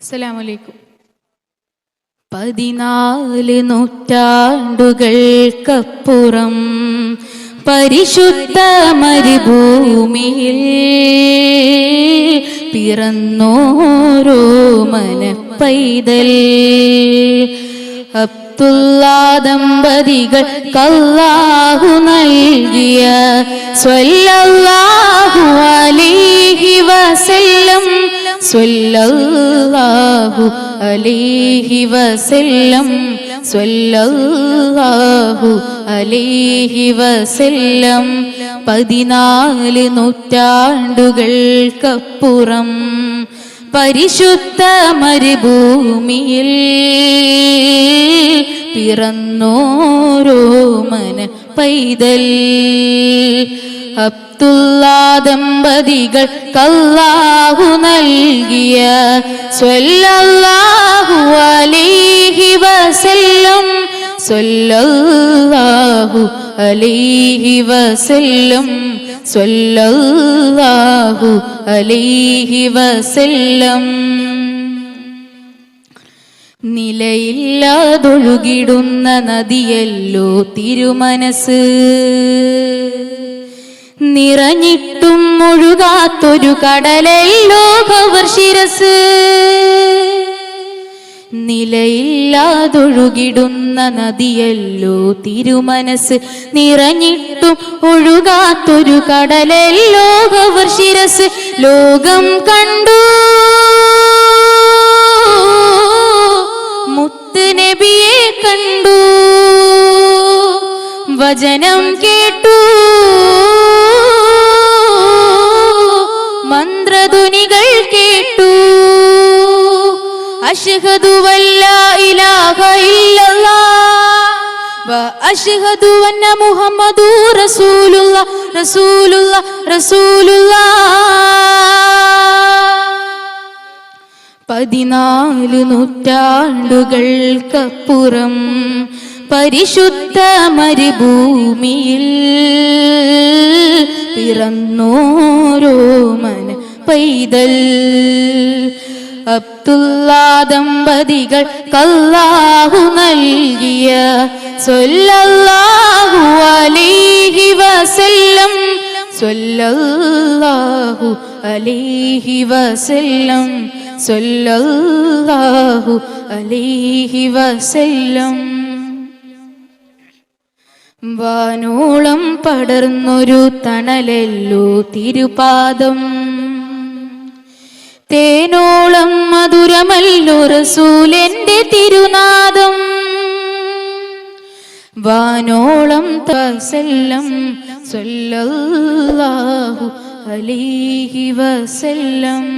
അസ്സലാമലൈക്കും. പതിനാല് നൂറ്റാണ്ടുകൾക്കപ്പുറം പരിശുദ്ധ മരുഭൂമിയിൽ പിറന്നോരോ മന പൈതൽ ദമ്പതികൾ കല്ലാഹു നൽകിയ സ്വല്ലല്ലാഹു സ്വല്ലല്ലാഹു അലൈഹി വസല്ലം. സ്വല്ലല്ലാഹു അലൈഹി വസല്ലം. പതിനാല് നൂറ്റാണ്ടുകൾക്കപ്പുറം പരിശുദ്ധ മരുഭൂമിയിൽ പിറന്നോരോ മന പൈതൽ. അബ്ദുള്ള ദമ്പതികൾ കല്ലാഹു നൽകിയ സ്വല്ലല്ലാഹു അലൈഹി വസല്ലം. സ്വല്ലല്ലാഹു അലൈഹി വസല്ലം. സ്വല്ലല്ലാഹു അലൈഹി വസല്ലം. നിലയില്ലാതൊഴുകിടുന്ന നദിയല്ലോ തിരുമനസ്. നിറഞ്ഞിട്ടും ഒഴുകാത്തൊരു കടലല്ലോ കവർ ശിരസ്. നിലയില്ലാതൊഴുകിടുന്ന നദിയല്ലോ തിരുമനസ്. നിറഞ്ഞിട്ടും ഒഴുകാത്തൊരു കടലല്ലോ കവർ ശിരസ്. ലോകം കണ്ടു. വചനം കേട്ടു. മന്ത്രധ്വനികൾ കേട്ടു. അഷ്ഹദു വല്ല ഇലാഹ ഇല്ലല്ലാഹ്. വ അഷ്ഹദു അന്ന മുഹമ്മദു റസൂലുള്ള റസൂലുള്ള റസൂലുള്ള. പതിനാല് നൂറ്റാണ്ടുകൾക്കപ്പുറം പരിശുദ്ധ മരുഭൂമിയിൽ പിറന്നോരോ മന പൈതൽ. അബ്ദുള്ള ദമ്പതികൾ കല്ലാഹു നൽകിയ സ്വല്ലാഹു അലേഹി വസല്ലം. സ്വല്ലാഹു അലേഹി വസല്ലം. സ്വല്ലാഹു അലേഹി വസല്ലം. വാനോളം പടർന്നൊരു തണലല്ലോ തിരുപാദം. തേനോളം മധുരമല്ലോ റസൂലെന്റെ തിരുനാദം. വാനോളം തസല്ലം സ്വല്ലാഹു അലൈഹി വസല്ലം.